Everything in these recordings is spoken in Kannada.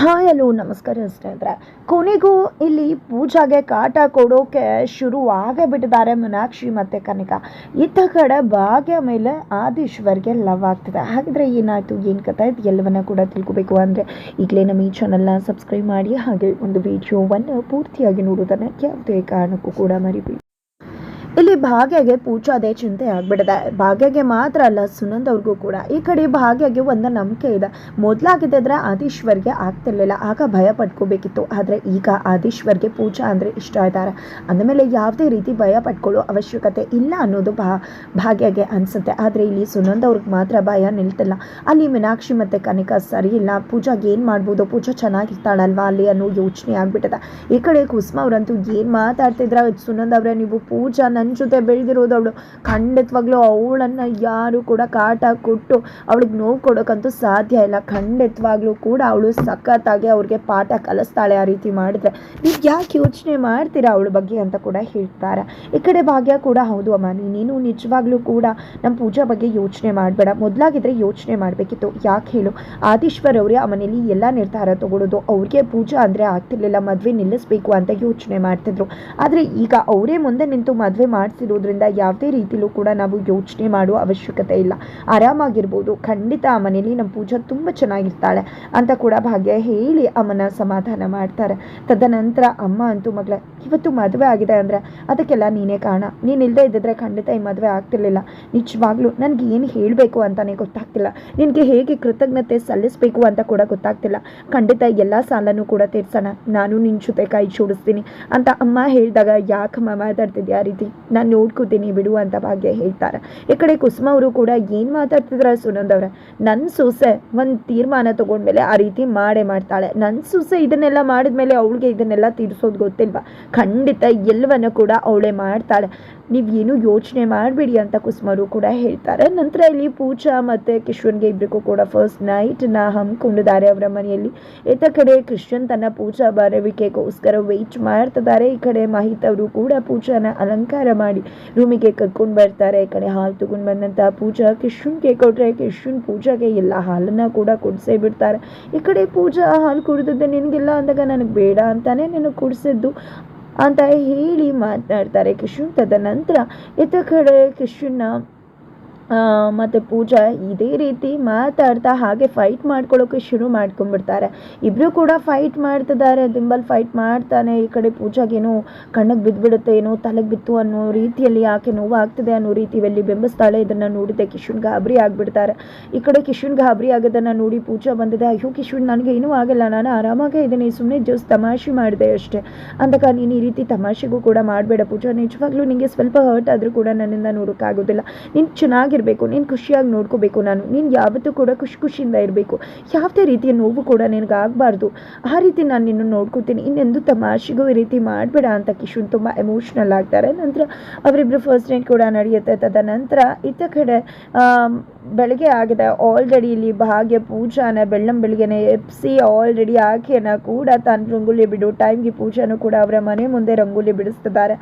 ಹಾಯ್ ಹಲೋ ನಮಸ್ಕಾರ ಸ್ನೇಹಿತರೆ. ಕೊನೆಗೂ ಇಲ್ಲಿ ಪೂಜಾಗೆ ಕಾಟ ಕೊಡೋಕೆ ಶುರು ಆಗೇ ಬಿಟ್ಟಿದ್ದಾರೆ ಮೀನಾಕ್ಷಿ ಮತ್ತು ಕನಿಕಾ. ಇತ್ತ ಕಡೆ ಭಾಗ್ಯ ಮೇಲೆ ಆದೀಶ್ವರ್ಗೆ ಲವ್ ಆಗ್ತಿದೆ. ಹಾಗಿದ್ರೆ ಏನಾಯಿತು, ಏನು ಕಥೆ ಎಲ್ಲವನ್ನ ಕೂಡ ತಿಳ್ಕೊಬೇಕು ಅಂದರೆ ಈಗಲೇ ನಮ್ಮ ಈ ಚಾನಲ್ನ ಸಬ್ಸ್ಕ್ರೈಬ್ ಮಾಡಿ, ಹಾಗೆ ಒಂದು ವಿಡಿಯೋವನ್ನು ಪೂರ್ತಿಯಾಗಿ ನೋಡೋದನ್ನು ಯಾವುದೇ ಕಾರಣಕ್ಕೂ ಕೂಡ ಮರಿಬೇಡಿ. ಇಲ್ಲಿ ಭಾಗ್ಯಗೆ ಪೂಜಾದೇ ಚಿಂತೆ ಆಗ್ಬಿಟ್ಟಿದೆ. ಭಾಗ್ಯಗೆ ಮಾತ್ರ ಅಲ್ಲ, ಸುನಂದ್ ಅವ್ರಿಗೂ ಕೂಡ. ಈ ಕಡೆ ಭಾಗ್ಯಗೆ ಒಂದು ನಂಬಿಕೆ ಇದೆ. ಮೊದಲಾಗಿದ್ದರೆ ಆದೀಶ್ವರ್ಗೆ ಆಗ್ತಿರ್ಲಿಲ್ಲ. ಆಗ ಭಯ ಪಡ್ಕೋಬೇಕಿತ್ತು ಆದರೆ ಈಗ ಆದೀಶ್ವರ್ಗೆ ಪೂಜಾ ಅಂದರೆ ಇಷ್ಟ ಇದ್ದಾರೆ. ಅಂದಮೇಲೆ ಯಾವುದೇ ರೀತಿ ಭಯ ಪಡ್ಕೊಳ್ಳೋ ಅವಶ್ಯಕತೆ ಇಲ್ಲ ಅನ್ನೋದು ಭಾ, ಭಾಗ್ಯಗೆ ಅನಿಸುತ್ತೆ. ಆದರೆ ಇಲ್ಲಿ ಸುನಂದ್ ಅವ್ರಿಗೆ ಮಾತ್ರ ಭಯ ನಿಲ್ತಿಲ್ಲ. ಅಲ್ಲಿ ಮೀನಾಕ್ಷಿ ಮತ್ತು ಕನಿಕಾ ಸರಿ ಇಲ್ಲ. ಪೂಜಾಗೆ ಏನು ಮಾಡ್ಬೋದು? ಪೂಜಾ ಚೆನ್ನಾಗಿರ್ತಾಳಲ್ವಾ ಅಲ್ಲಿ ಅನ್ನೋ ಯೋಚನೆ ಆಗ್ಬಿಟ್ಟಿದೆ. ಈ ಕಡೆ ಕುಸುಮ ಅವರಂತೂ ಏನು ಮಾತಾಡ್ತಿದ್ರ ಸುನಂದ್ ಅವರೇ? ನೀವು ಪೂಜಾ ಜೊತೆ ಬೆಳೆದಿರೋದು ಅವಳು. ಖಂಡಿತವಾಗ್ಲೂ ಅವಳನ್ನು ಯಾರು ಕೂಡ ಕಾಟ ಕೊಟ್ಟು ಅವಳಿಗೆ ನೋವು ಕೊಡೋಕ್ಕಂತೂ ಸಾಧ್ಯ ಇಲ್ಲ. ಖಂಡಿತವಾಗ್ಲೂ ಕೂಡ ಅವಳು ಸಖತ್ತಾಗಿ ಅವ್ರಿಗೆ ಪಾಠ ಕಲಿಸ್ತಾಳೆ ಆ ರೀತಿ ಮಾಡಿದ್ರೆ. ನೀವು ಯಾಕೆ ಯೋಚನೆ ಮಾಡ್ತೀರಾ ಅವಳ ಬಗ್ಗೆ ಅಂತ ಕೂಡ ಹೇಳ್ತಾರೆ. ಈ ಕಡೆ ಭಾಗ್ಯ ಕೂಡ ಹೌದು ಅಮ್ಮ. ನೀನು ನಿಜವಾಗ್ಲೂ ಕೂಡ ನಮ್ಮ ಪೂಜಾ ಬಗ್ಗೆ ಯೋಚನೆ ಮಾಡಬೇಡ. ಮೊದಲಾಗಿದ್ರೆ ಯೋಚನೆ ಮಾಡಬೇಕಿತ್ತು. ಯಾಕೆ ಹೇಳು? ಆದೀಶ್ವರ್ ಅವರೇ ಆ ಮನೇಲಿ ಎಲ್ಲ ನಿರ್ಧಾರ ತಗೊಳ್ಳೋದು ಅವ್ರಿಗೆ ಪೂಜಾ ಅಂದರೆ ಆಗ್ತಿರ್ಲಿಲ್ಲ. ಮದುವೆ ನಿಲ್ಲಿಸ್ಬೇಕು ಅಂತ ಯೋಚನೆ ಮಾಡ್ತಿದ್ರು. ಆದರೆ ಈಗ ಅವರೇ ಮುಂದೆ ನಿಂತು ಮದುವೆ ಮಾಡಿಸಿರೋದ್ರಿಂದ ಯಾವುದೇ ರೀತಿಲೂ ಕೂಡ ನಾವು ಯೋಚನೆ ಮಾಡುವ ಅವಶ್ಯಕತೆ ಇಲ್ಲ. ಆರಾಮಾಗಿರ್ಬೋದು. ಖಂಡಿತ ಆ ಮನೇಲಿ ನಮ್ಮ ಪೂಜಾ ತುಂಬ ಚೆನ್ನಾಗಿರ್ತಾಳೆ ಅಂತ ಕೂಡ ಭಾಗ್ಯ ಹೇಳಿ ಅಮ್ಮನ ಸಮಾಧಾನ ಮಾಡ್ತಾರೆ. ತದನಂತರ ಅಮ್ಮ ಅಂತೂ ಮಗಳ, ಇವತ್ತು ಮದುವೆ ಆಗಿದೆ ಅಂದರೆ ಅದಕ್ಕೆಲ್ಲ ನೀನೇ ಕಾರಣ. ನೀನು ಇಲ್ಲದೆ ಇದ್ದಿದ್ರೆ ಖಂಡಿತ ಈ ಮದುವೆ ಆಗ್ತಿರ್ಲಿಲ್ಲ. ನಿಜವಾಗ್ಲೂ ನನಗೆ ಏನು ಹೇಳಬೇಕು ಅಂತಲೇ ಗೊತ್ತಾಗ್ತಿಲ್ಲ. ನಿನಗೆ ಹೇಗೆ ಕೃತಜ್ಞತೆ ಸಲ್ಲಿಸಬೇಕು ಅಂತ ಕೂಡ ಗೊತ್ತಾಗ್ತಿಲ್ಲ. ಖಂಡಿತ ಎಲ್ಲ ಸಾಲನೂ ಕೂಡ ತೀರ್ಸೋಣ. ನಾನು ನಿನ್ನ ಜೊತೆ ಕೈ ಜೋಡಿಸ್ತೀನಿ ಅಂತ ಅಮ್ಮ ಹೇಳಿದಾಗ, ಯಾಕಮ್ಮ ಮಾತಾಡ್ತಿದ್ಯಾ ಆ ರೀತಿ? ನಾನು ನೋಡ್ಕೋತೀನಿ, ಬಿಡು ಅಂತ ಭಾಗ್ಯ ಹೇಳ್ತಾರೆ. ಈ ಕಡೆ ಕುಸುಮ ಅವರು ಕೂಡ ಏನು ಮಾತಾಡ್ತಿದ್ರ ಸುನಂದ್ ಅವರ? ನನ್ನ ಸೊಸೆ ಒಂದು ತೀರ್ಮಾನ ತೊಗೊಂಡ್ಮೇಲೆ ಆ ರೀತಿ ಮಾಡೇ ಮಾಡ್ತಾಳೆ. ನನ್ನ ಸೊಸೆ ಇದನ್ನೆಲ್ಲ ಮಾಡಿದ್ಮೇಲೆ ಅವಳಿಗೆ ಇದನ್ನೆಲ್ಲ ತೀರಿಸೋದು ಗೊತ್ತಿಲ್ವಾ? ಖಂಡಿತ ಎಲ್ಲವನ್ನು ಕೂಡ ಅವಳೇ ಮಾಡ್ತಾಳೆ. ನೀವು ಏನು ಯೋಚನೆ ಮಾಡಬೇಡಿ ಅಂತ ಕುಸುಮರು ಕೂಡ ಹೇಳ್ತಾರೆ. ನಂತರ ಇಲ್ಲಿ ಪೂಜಾ ಮತ್ತು ಕಿಶ್ವನ್ಗೆ ಇಬ್ಬರಿಗೂ ಕೂಡ ಫಸ್ಟ್ ನೈಟ್ನ ಹಮ್ಮಿಕೊಂಡಿದ್ದಾರೆ ಅವರ ಮನೆಯಲ್ಲಿ. ಇತ್ತ ಕಡೆ ಕೃಷ್ಣನ್ ತನ್ನ ಪೂಜಾ ಬರುವಿಕೆಗೋಸ್ಕರ ವೆಯ್ಟ್ ಮಾಡ್ತಿದ್ದಾರೆ. ಈ ಕಡೆ ಮಹಿತ್ ಅವರು ಕೂಡ ಪೂಜಾನ ಅಲಂಕಾರ ಮಾಡಿ ರೂಮಿಗೆ ಕರ್ಕೊಂಡು ಬರ್ತಾರೆ. ಈ ಕಡೆ ಹಾಲು ತಗೊಂಡು ಬಂದಂಥ ಪೂಜಾ ಕಿಶ್ವನ್ಗೆ ಕೊಟ್ಟರೆ ಕಿಶ್ವನ್ ಪೂಜಾಗೆ ಎಲ್ಲ ಹಾಲನ್ನು ಕೂಡ ಕುಡಿಸೇ ಬಿಡ್ತಾರೆ. ಈ ಕಡೆ ಪೂಜಾ ಹಾಲು ಕುಡಿದದ್ದು ನಿನಗಿಲ್ಲ ಅಂದಾಗ ನನಗೆ ಬೇಡ ಅಂತಾನೆ ನಿನಗೆ ಕುಡಿಸಿದ್ದು. ಅಂತ ಹೇಳಿ ಮಾತನಾಡ್ತಾರೆ. ಕಿಶುನ್ ತದನಂತರ ಇತ್ತ ಕಡೆ ಕಿಶುನ್ನ ಮತ್ತು ಪೂಜಾ ಇದೇ ರೀತಿ ಮಾತಾಡ್ತಾ ಹಾಗೆ ಫೈಟ್ ಮಾಡ್ಕೊಳ್ಳೋಕೆ ಶುರು ಮಾಡ್ಕೊಂಡ್ಬಿಡ್ತಾರೆ. ಇಬ್ಬರು ಕೂಡ ಫೈಟ್ ಮಾಡ್ತಿದ್ದಾರೆ, ದಿಂಬಲ್ ಫೈಟ್ ಮಾಡ್ತಾನೆ. ಈ ಕಡೆ ಪೂಜಾಗೇನು ಕಣ್ಣಿಗೆ ಬಿದ್ದುಬಿಡುತ್ತೆ, ಏನೋ ತಲೆಗೆ ಬಿತ್ತು ಅನ್ನೋ ರೀತಿಯಲ್ಲಿ ಯಾಕೆ ನೋವಾಗ್ತಿದೆ ಅನ್ನೋ ರೀತಿಯಲ್ಲಿ ಬೆಂಬಸ್ತಾಳೆ. ಇದನ್ನು ನೋಡಿದೆ ಕಿಶುನ್ ಗಾಬರಿ ಆಗಿಬಿಡ್ತಾರೆ. ಈ ಕಡೆ ಕಿಶುನ್ ಗಾಬರಿ ಆಗೋದನ್ನು ನೋಡಿ ಪೂಜಾ ಬಂದಿದೆ. ಅಯ್ಯೋ ಕಿಶುನ್, ನನಗೆ ಏನೂ ಆಗಲ್ಲ. ನಾನು ಆರಾಮಾಗೇ ಇದ್ದೀನಿ. ಸುಮ್ಮನೆ ಜೋಸ್ ತಮಾಷೆ ಮಾಡಿದೆ ಅಷ್ಟೇ. ಅಂದಾಗ ನೀನು ಈ ರೀತಿ ತಮಾಷೆಗೂ ಕೂಡ ಮಾಡಬೇಡ ಪೂಜಾ. ನಿಜವಾಗ್ಲೂ ನಿಮಗೆ ಸ್ವಲ್ಪ ಹರ್ಟ್ ಆದರೂ ಕೂಡ ನನ್ನಿಂದ ನೋಡೋಕ್ಕಾಗೋದಿಲ್ಲ. ನೀನು ಚೆನ್ನಾಗಿ ಇರಬೇಕು. ನೀನು ಖುಷಿಯಾಗಿ ನೋಡ್ಕೋಬೇಕು ನಾನು. ನೀನು ಯಾವತ್ತೂ ಕೂಡ ಖುಷಿ ಖುಷಿಯಿಂದ ಇರಬೇಕು. ಯಾವುದೇ ರೀತಿಯ ನೋವು ಕೂಡ ನಿನಗೆ ಆಗಬಾರ್ದು. ಆ ರೀತಿ ನಾನು ನಿನ್ನ ನೋಡ್ಕೋತೀನಿ. ಇನ್ನೆಂದು ತಮಾಷೆಗೂ ಈ ರೀತಿ ಮಾಡಬೇಡ ಅಂತ ಕಿಶುನ್ ತುಂಬ ಎಮೋಷ್ನಲ್ ಆಗ್ತಾರೆ. ನಂತರ ಅವರಿಬ್ಬರು ಫಸ್ಟ್ ನೈಟ್ ಕೂಡ ನಡೆಯುತ್ತೆ. ತದನಂತರ ಇತ್ತ ಕಡೆ ಬೆಳಗ್ಗೆ ಆಗಿದೆ. ಆಲ್ರೆಡಿ ಇಲ್ಲಿ ಭಾಗ್ಯ, ಪೂಜಾನ, ಬೆಳ್ಳಂ ಬೆಳಿಗ್ಗೆನೆ ಎಪ್ಸಿ ಆಲ್ರೆಡಿ ಆಕೆಯನ್ನು ಕೂಡ ತಾನು ರಂಗೋಲಿ ಬಿಡು. ಟೈಮ್ಗೆ ಪೂಜಾನು ಕೂಡ ಅವರ ಮನೆ ಮುಂದೆ ರಂಗೋಲಿ ಬಿಡಿಸ್ತಿದ್ದಾರೆ.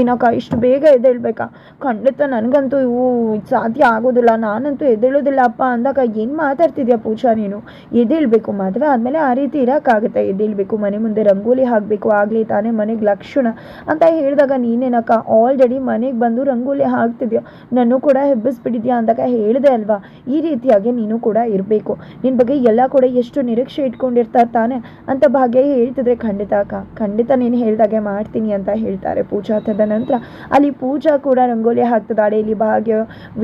ಏನಕ್ಕ ಇಷ್ಟು ಬೇಗ ಎದ್ದೇಳ್ಬೇಕಾ? ಖಂಡಿತ ನನಗಂತೂ ಇವು ಸಾಧ್ಯ ಆಗೋದಿಲ್ಲ, ನಾನಂತೂ ಎದ್ದೇಳೋದಿಲ್ಲ. ಅಪ್ಪ, ಅಂದಾಗ ಏನು ಮಾತಾಡ್ತಿದ್ಯಾ ಪೂಜಾ ನೀನು? ಎದ್ದೇಳ್ಬೇಕು ಮದುವೆ ಆದಮೇಲೆ ಆ ರೀತಿ ಇರೋಕ್ಕಾಗುತ್ತೆ. ಎದ್ದೇಳ್ಬೇಕು, ಮನೆ ಮುಂದೆ ರಂಗೋಲಿ ಹಾಕಬೇಕು, ಆಗಲಿ ತಾನೇ ಮನೆಗೆ ಲಕ್ಷಣ ಅಂತ ಹೇಳಿದಾಗ ನೀನೇನಕ್ಕ ಆಲ್ರೆಡಿ ಮನೆಗೆ ಬಂದು ರಂಗೋಲಿ ಹಾಕ್ತಿದ್ಯಾ? ನಾನು ಕೂಡ ಹೆಬ್ಬಿಸ್ಬಿಟ್ಟಿದ್ಯಾ ಅಂದಾಗ ಹೇಳಿದೆ ಅಲ್ವಾ? ಈ ರೀತಿಯಾಗಿ ನೀನು ಕೂಡ ಇರಬೇಕು. ನಿನ್ನ ಬಗ್ಗೆ ಎಲ್ಲ ಕೂಡ ಎಷ್ಟು ನಿರೀಕ್ಷೆ ಇಟ್ಕೊಂಡಿರ್ತಾರೆ ತಾನೆ ಅಂತ ಭಾಗ್ಯ ಹೇಳ್ತಿದ್ರೆ ಖಂಡಿತ ಅಕ್ಕ. ಖಂಡಿತ ನೀನು ಹೇಳ್ದಾಗೆ ಮಾಡ್ತೀನಿ ಅಂತ ಹೇಳ್ತಾರೆ ಪೂಜಾ. ತದನಂತರ ಅಲ್ಲಿ ಪೂಜಾ ಕೂಡ ರಂಗೋಲಿ ಹಾಕ್ತಿದ್ದಾಳೆ. ಇಲ್ಲಿ ಭಾಗ್ಯ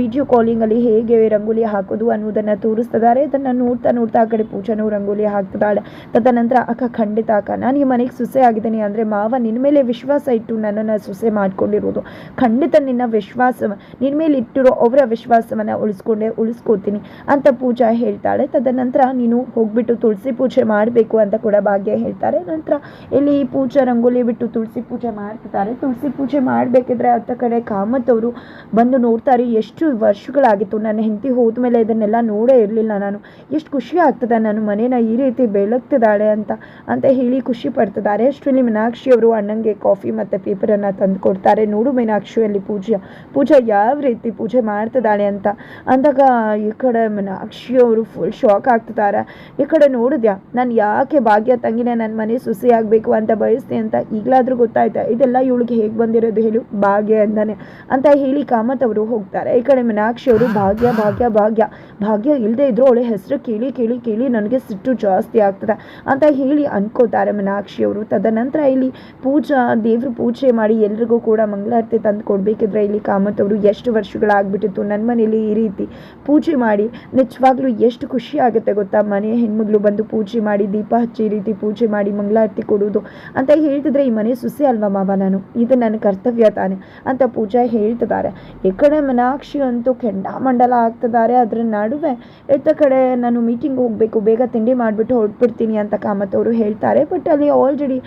ವಿಡಿಯೋ ಕಾಲಿಂಗಲ್ಲಿ ಹೇಗೆ ರಂಗೋಲಿ ಹಾಕೋದು ಅನ್ನೋದನ್ನು ತೋರಿಸ್ತಿದ್ದಾರೆ. ಅದನ್ನು ನೋಡ್ತಾ ನೋಡ್ತಾ ಆ ಕಡೆ ಪೂಜಾನು ರಂಗೋಲಿ ಹಾಕ್ತಿದ್ದಾಳೆ. ತದನಂತರ ಅಕ್ಕ, ಖಂಡಿತ ಅಕ್ಕ, ನಾನು ಈ ಮನೆಗೆ ಸೊಸೆ ಆಗಿದ್ದೀನಿ ಅಂದರೆ ಮಾವ ನಿನ್ನ ಮೇಲೆ ವಿಶ್ವಾಸ ಇಟ್ಟು ನನ್ನನ್ನು ಸೊಸೆ ಮಾಡ್ಕೊಂಡಿರೋದು. ಖಂಡಿತ ನಿನ್ನ ವಿಶ್ವಾಸ ನಿನ್ನ ಮೇಲೆ ಇಟ್ಟಿರೋ ಅವರ ವಿಶ್ವಾಸವನ್ನು ಉಳಿಸ್ಕೊಂಡೆ, ಉಳಿಸ್ಕೋತೀನಿ ಅಂತ ಪೂಜಾ ಹೇಳ್ತಾಳೆ. ತದನಂತರ ನೀನು ಹೋಗ್ಬಿಟ್ಟು ತುಳಸಿ ಪೂಜೆ ಮಾಡಬೇಕು ಅಂತ ಕೂಡ ಭಾಗ್ಯ ಹೇಳ್ತಾರೆ. ನಂತರ ಇಲ್ಲಿ ಪೂಜಾ ರಂಗೋಲಿ ಬಿಟ್ಟು ತುಳಸಿ ಪೂಜೆ ಮಾಡ್ತಿದ್ದಾರೆ. ತುಳಸಿ ಪೂಜೆ ಮಾಡಬೇಕಿದ್ರೆ ಅತ್ತ ಕಡೆ ಕಾಮತ್ ಅವರು ಬಂದು ನೋಡ್ತಾರೆ, ಎಷ್ಟು ವರ್ಷಗಳಾಗಿತ್ತು. ನನ್ನ ಹೆಂಡತಿ ಹೋದ್ಮೇಲೆ ಇದನ್ನೆಲ್ಲ ನೋಡೇ ಇರಲಿಲ್ಲ ನಾನು. ಎಷ್ಟು ಖುಷಿ ಆಗ್ತದೆ ನನ್ನ ಮನೇನ ಈ ರೀತಿ ಬೆಳಗ್ತಿದ್ದಾಳೆ ಅಂತ ಅಂತ ಹೇಳಿ ಖುಷಿ ಪಡ್ತಿದ್ದಾರೆ. ಅಷ್ಟರಲ್ಲಿ ಮೀನಾಕ್ಷಿ ಅವರು ಅಣ್ಣಂಗೆ ಕಾಫಿ ಮತ್ತು ಪೇಪರನ್ನು ತಂದು ಕೊಡ್ತಾರೆ. ನೋಡು ಮೀನಾಕ್ಷಿ, ಅಲ್ಲಿ ಪೂಜೆ, ಪೂಜಾ ಯಾವ ರೀತಿ ಪೂಜೆ ಮಾಡ್ತಿದ್ದಾಳೆ ಅಂತ. ಅಂದಾಗ ಈ ಕಡೆ ಮೀನಾಕ್ಷಿಯವರು ಫುಲ್ ಶಾಕ್ ಆಗ್ತಿದ್ದಾರೆ. ಈ ಕಡೆ ನೋಡಿದ್ಯಾ, ನಾನು ಯಾಕೆ ಭಾಗ್ಯ ತಂಗಿನ ನನ್ನ ಮನೆ ಸುಸಿ ಆಗಬೇಕು ಅಂತ ಬಯಸ್ತೆ ಅಂತ ಈಗಲಾದರೂ ಗೊತ್ತಾಯ್ತಾ? ಇದೆಲ್ಲ ಇವಳಿಗೆ ಹೇಗೆ ಬಂದಿರೋದು ಹೇಳು? ಭಾಗ್ಯ ಅಂತಾನೆ ಅಂತ ಹೇಳಿ ಕಾಮತ್ ಅವರು ಹೋಗ್ತಾರೆ. ಈ ಕಡೆ ಮೀನಾಕ್ಷಿ ಅವರು ಭಾಗ್ಯ ಭಾಗ್ಯ ಭಾಗ್ಯ. ಭಾಗ್ಯ ಇಲ್ಲದೆ ಇದ್ರು ಅವಳ ಹೆಸರು ಕೇಳಿ ಕೇಳಿ ಕೇಳಿ ನನಗೆ ಸಿಟ್ಟು ಜಾಸ್ತಿ ಆಗ್ತದೆ ಅಂತ ಹೇಳಿ ಅನ್ಕೋತಾರೆ ಮೀನಾಕ್ಷಿ ಅವರು ತದನಂತರ ಇಲ್ಲಿ ಪೂಜಾ, ದೇವ್ರ ಪೂಜೆ ಮಾಡಿ ಎಲ್ರಿಗೂ ಕೂಡ ಮಂಗಳಾರತಿ ತಂದು ಕೊಡಬೇಕಿದ್ರೆ ಇಲ್ಲಿ ಕಾಮತ್ ಅವರು ಎಷ್ಟು ವರ್ಷಗಳಾಗ್ಬಿಟ್ಟಿತ್ತು ನನ್ನ ಮನೇಲಿ ಈ ರೀತಿ ಪೂಜೆ ಮಾಡಿ ನಿಜವಾಗ್ಲೂ ಎಷ್ಟು ಖುಷಿ ಆಗುತ್ತೆ ಗೊತ್ತಾ? ಮನೆ ಹೆಣ್ಮಗಳು ಬಂದು ಪೂಜೆ ಮಾಡಿ, ದೀಪ ಹಚ್ಚಿ ಈ ರೀತಿ ಪೂಜೆ ಮಾಡಿ ಮಂಗಳಾರತಿ ಕೊಡೋದು ಅಂತ ಹೇಳ್ತಿದ್ರೆ ಈ ಮನೆ ಸುಸಿ ಅಲ್ವಾ ಮಾವ ನಾನು? ಇದು ನನ್ನ ಕರ್ತವ್ಯ ತಾನೆ ಅಂತ ಪೂಜಾ ಹೇಳ್ತಿದ್ದಾರೆ. ಈ ಕಡೆ ಮೀನಾಕ್ಷಿ ಅಂತೂ ಕೆಂಡಾಮಂಡಲ ಆಗ್ತಿದ್ದಾರೆ ಅದರ ನಡುವೆ ಎತ್ತ ಕಡೆ ನಾನು ಮೀಟಿಂಗ್ ಹೋಗಬೇಕು, ಬೇಗ ತಿಂಡಿ ಮಾಡಿಬಿಟ್ಟು ಹೊರಟ್ಬಿಡ್ತೀನಿ ಅಂತ ಕಾಮತ್ ಅವರು ಹೇಳ್ತಾರೆ. ಬಟ್ ಅಲ್ಲಿ ಆಲ್ರೆಡಿ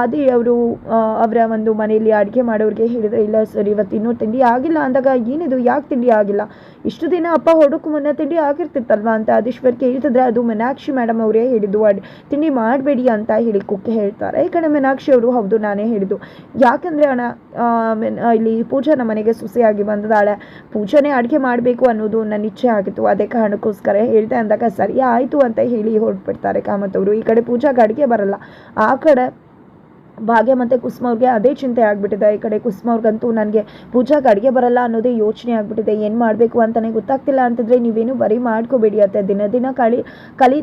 ಆದಿ ಅವರು ಅವರ ಒಂದು ಮನೆಯಲ್ಲಿ ಅಡುಗೆ ಮಾಡೋರಿಗೆ ಹೇಳಿದರೆ, ಇಲ್ಲ ಸರ್, ಇವತ್ತು ಇನ್ನೂ ತಿಂಡಿ ಆಗಿಲ್ಲ ಅಂದಾಗ ಏನಿದು, ಯಾಕೆ ತಿಂಡಿ ಆಗಿಲ್ಲ? ಇಷ್ಟು ದಿನ ಅಪ್ಪ ಹೊಡೋಕ್ಕೂ ಮುನ್ನ ತಿಂಡಿ ಆಗಿರ್ತಿತ್ತಲ್ವಾ ಅಂತ ಆದೀಶ್ವರ್ ಕೇಳ್ತಿದ್ರೆ, ಅದು ಮೀನಾಕ್ಷಿ ಮೇಡಮ್ ಅವರೇ ಹೇಳಿದ್ದು ತಿಂಡಿ ಮಾಡಬೇಡಿ ಅಂತ ಹೇಳಿ ಕುಕ್ಕೆ ಹೇಳ್ತಾರೆ. ಈ ಕಡೆ ಮೀನಾಕ್ಷಿ ಅವರು, ಹೌದು, ನಾನೇ ಹೇಳಿದ್ದು. ಯಾಕಂದರೆ ಅಣ್ಣ ಇಲ್ಲಿ ಪೂಜಾ ನಮ್ಮ ಮನೆಗೆ ಸುಸಿಯಾಗಿ ಬಂದಿದ್ದಾಳೆ ಪೂಜಾನೇ ಅಡುಗೆ ಮಾಡಬೇಕು ಅನ್ನೋದು ನನ್ನ ಇಚ್ಛೆ ಆಗಿತ್ತು. ಅದೇ ಕಾರಣಕ್ಕೋಸ್ಕರ ಹೇಳ್ತಾ ಅಂದಾಗ ಸರಿ, ಆಯಿತು ಅಂತ ಹೇಳಿ ಹೊರಟ್ಬಿಡ್ತಾರೆ ಕಾಮತ್ ಅವರು. ಈ ಕಡೆ ಪೂಜಾಗೆ ಅಡುಗೆ ಬರಲ್ಲ. ಆ ಕಡೆ ಭಾಗ್ಯ ಮತ್ತು ಕುಸುಮ ಅವ್ರಿಗೆ ಅದೇ ಚಿಂತೆ ಆಗಿಬಿಟ್ಟಿದೆ. ಈ ಕಡೆ ಕುಸುಮ ಅವ್ರಿಗಂತೂ ನನಗೆ ಪೂಜಾಗೆ ಅಡುಗೆ ಬರಲ್ಲ ಅನ್ನೋದೇ ಯೋಚನೆ ಆಗಿಬಿಟ್ಟಿದೆ. ಏನು ಮಾಡಬೇಕು ಅಂತಲೇ ಗೊತ್ತಾಗ್ತಿಲ್ಲ ಅಂತಂದರೆ ನೀವೇನು ಬರಿ ಮಾಡ್ಕೋಬೇಡಿ ಅತ್ತೆ. ದಿನ ದಿನ ಕಳಿ ಕಲಿ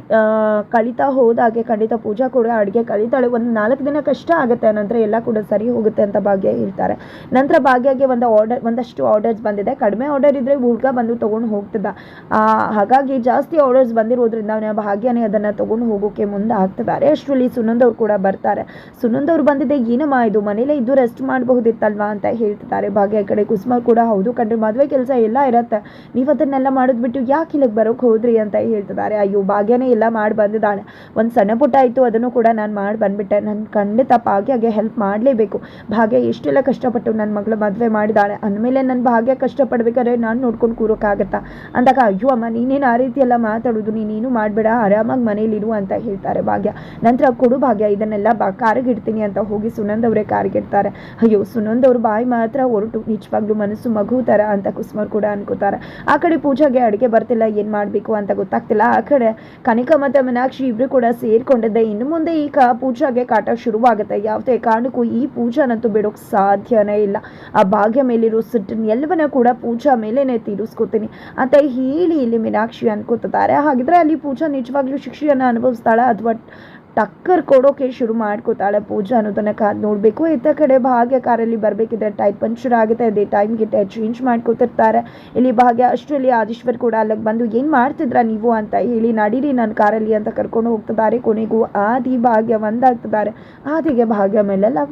ಕಲಿತಾ ಹೋದಾಗೆ ಖಂಡಿತ ಪೂಜಾ ಕೂಡ ಅಡುಗೆ ಕಲಿತಾಳೆ ಒಂದು ನಾಲ್ಕು ದಿನ ಕಷ್ಟ ಆಗುತ್ತೆ ನಂತರ ಎಲ್ಲ ಕೂಡ ಸರಿ ಹೋಗುತ್ತೆ ಅಂತ ಭಾಗ್ಯ ಹೇಳ್ತಾರೆ. ನಂತರ ಭಾಗ್ಯಗೆ ಒಂದು ಆರ್ಡರ್ ಒಂದಷ್ಟು ಆರ್ಡರ್ಸ್ ಬಂದಿದೆ. ಕಡಿಮೆ ಆರ್ಡರ್ ಇದ್ದರೆ ಹುಡುಗ ಬಂದು ತೊಗೊಂಡು ಹೋಗ್ತದ. ಹಾಗಾಗಿ ಜಾಸ್ತಿ ಆರ್ಡರ್ಸ್ ಬಂದಿರೋದ್ರಿಂದ ಭಾಗ್ಯನೇ ಅದನ್ನು ತೊಗೊಂಡು ಹೋಗೋಕ್ಕೆ ಮುಂದೆ ಆಗ್ತಿದ್ದಾರೆ ಅಷ್ಟರಲ್ಲಿ ಸುನಂದ್ ಅವ್ರು ಕೂಡ ಬರ್ತಾರೆ. ಸುನಂದ್ ಅವ್ರು ಬಂದಿದ್ದೆ ಏನಮ್ಮ ಇದು ಮನೇಲೇ ಇದ್ದು ರೆಸ್ಟ್ ಮಾಡಬಹುದಿತ್ತಲ್ವಾ ಅಂತ ಹೇಳ್ತಿದ್ದಾರೆ. ಭಾಗ್ಯ ಕಡೆ ಕುಸುಮ ಕೂಡ ಹೌದು ಕಂಡ್ರೆ ಮದುವೆ ಕೆಲಸ ಎಲ್ಲ ಇರತ್ತೆ. ನೀವು ಅದನ್ನೆಲ್ಲ ಮಾಡಿದ್ಬಿಟ್ಟು ಯಾಕೆ ಇಲ್ಲಿಗೆ ಬರೋಕೆ ಹೋದ್ರಿ ಅಂತ ಹೇಳ್ತಿದ್ದಾರೆ. ಅಯ್ಯೋ, ಭಾಗ್ಯನೇ ಎಲ್ಲ ಮಾಡಿ ಬಂದಿದ್ದಾಳೆ. ಒಂದು ಸಣ್ಣ ಪುಟ್ಟ ಆಯಿತು, ಅದನ್ನು ಕೂಡ ನಾನು ಮಾಡಿ ಬಂದ್ಬಿಟ್ಟೆ. ನಾನು ಖಂಡಿತ ಭಾಗ್ಯಗೆ ಹೆಲ್ಪ್ ಮಾಡಲೇಬೇಕು. ಭಾಗ್ಯ ಎಷ್ಟೆಲ್ಲ ಕಷ್ಟಪಟ್ಟು ನನ್ನ ಮಗಳು ಮದುವೆ ಮಾಡಿದಾಳೆ. ಅಂದಮೇಲೆ ನನ್ನ ಭಾಗ್ಯ ಕಷ್ಟಪಡ್ಬೇಕಾದ್ರೆ ನಾನು ನೋಡ್ಕೊಂಡು ಕೂರೋಕ್ಕಾಗತ್ತಾ ಅಂದಾಗ, ಅಯ್ಯೋ, ಅಮ್ಮ, ನೀನೇನು ಆ ರೀತಿ ಎಲ್ಲ ಮಾತಾಡೋದು? ನೀನೇನು ಮಾಡಬೇಡ, ಆರಾಮಾಗಿ ಮನೇಲಿರು ಅಂತ ಹೇಳ್ತಾರೆ ಭಾಗ್ಯ. ನಂತರ, ಕೊಡು ಭಾಗ್ಯ, ಇದನ್ನೆಲ್ಲ ಬಾ, ಕಾರಿಗೆ ಇಡ್ತೀನಿ ಅಂತ ಹೋಗಿ ಸುನಂದ್ ಅವರೇ ಕಾರ್ಗೆಡ್ತಾರೆ. ಅಯ್ಯೋ, ಸುನಂದ್ ಅವ್ರ ಬಾಯಿ ಮಾತ್ರ ಹೊರಟು ನಿಜವಾಗ್ಲೂ ಮನಸ್ಸು ಮಗು ತರ ಅಂತ ಕುಸುಮವ್ರು ಕೂಡ ಅನ್ಕೋತಾರೆ. ಆ ಕಡೆ ಪೂಜಾಗೆ ಅಡುಗೆ ಬರ್ತಿಲ್ಲ, ಏನು ಮಾಡಬೇಕು ಅಂತ ಗೊತ್ತಾಗ್ತಿಲ್ಲ. ಆ ಕಡೆ ಕನಿಕಾ ಮತ್ತೆ ಮೀನಾಕ್ಷಿ ಇಬ್ಬರು ಕೂಡ ಸೇರ್ಕೊಂಡಿದ್ದೆ. ಇನ್ನು ಮುಂದೆ ಈಗ ಪೂಜಾಗೆ ಕಾಟ ಶುರುವಾಗುತ್ತೆ. ಯಾವುದೇ ಕಾರಣಕ್ಕೂ ಈ ಪೂಜಾನಂತೂ ಬಿಡೋಕ್ ಸಾಧ್ಯನೇ ಇಲ್ಲ. ಆ ಭಾಗ್ಯ ಮೇಲಿರೋ ಸಿಟ್ಟನ್ನು ಎಲ್ಲವನ್ನ ಕೂಡ ಪೂಜಾ ಮೇಲೇನೆ ತೀರಿಸ್ಕೊತೀನಿ ಅಂತ ಹೇಳಿ ಇಲ್ಲಿ ಮೀನಾಕ್ಷಿ ಅನ್ಕೋತಿದ್ದಾರೆ. ಹಾಗಿದ್ರೆ ಅಲ್ಲಿ ಪೂಜಾ ನಿಜವಾಗ್ಲೂ ಶಿಕ್ಷೆಯನ್ನು ಅನುಭವಿಸ್ತಾಳೆ. ಅಥವಾ ಟಕ್ಕರ್ ಕೊಡೋಕೆ ಶುರು ಮಾಡ್ಕೋತಾಳೆ ಪೂಜಾ ಅನ್ನೋದನ್ನ ಕಾದು ನೋಡಬೇಕು. ಇತ್ತ ಕಡೆ ಭಾಗ್ಯ ಕಾರಲ್ಲಿ ಬರಬೇಕಿದ್ರೆ ಟೈರ್ ಪಂಚರ್ ಆಗುತ್ತೆ. ಅದೇ ಟೈಮ್ಗೆ ಟೈರ್ ಚೇಂಜ್ ಮಾಡ್ಕೋತಿರ್ತಾರೆ. ಇಲ್ಲಿ ಭಾಗ್ಯ, ಅಷ್ಟರಲ್ಲಿ ಆದೀಶ್ವರ್ ಕೂಡ ಅಲ್ಲಿಗೆ ಬಂದು, ಏನು ಮಾಡ್ತಿದ್ರ ನೀವು? ಅಂತ ಹೇಳಿ, ನಡೀರಿ ನನ್ನ ಕಾರಲ್ಲಿ ಅಂತ ಕರ್ಕೊಂಡು ಹೋಗ್ತಿದ್ದಾರೆ. ಕೊನೆಗೂ ಆದಿ ಭಾಗ್ಯ ಒಂದಾಗ್ತಿದ್ದಾರೆ. ಆದಿಗೆ ಭಾಗ್ಯ ಮೇಲೆ ಲವ್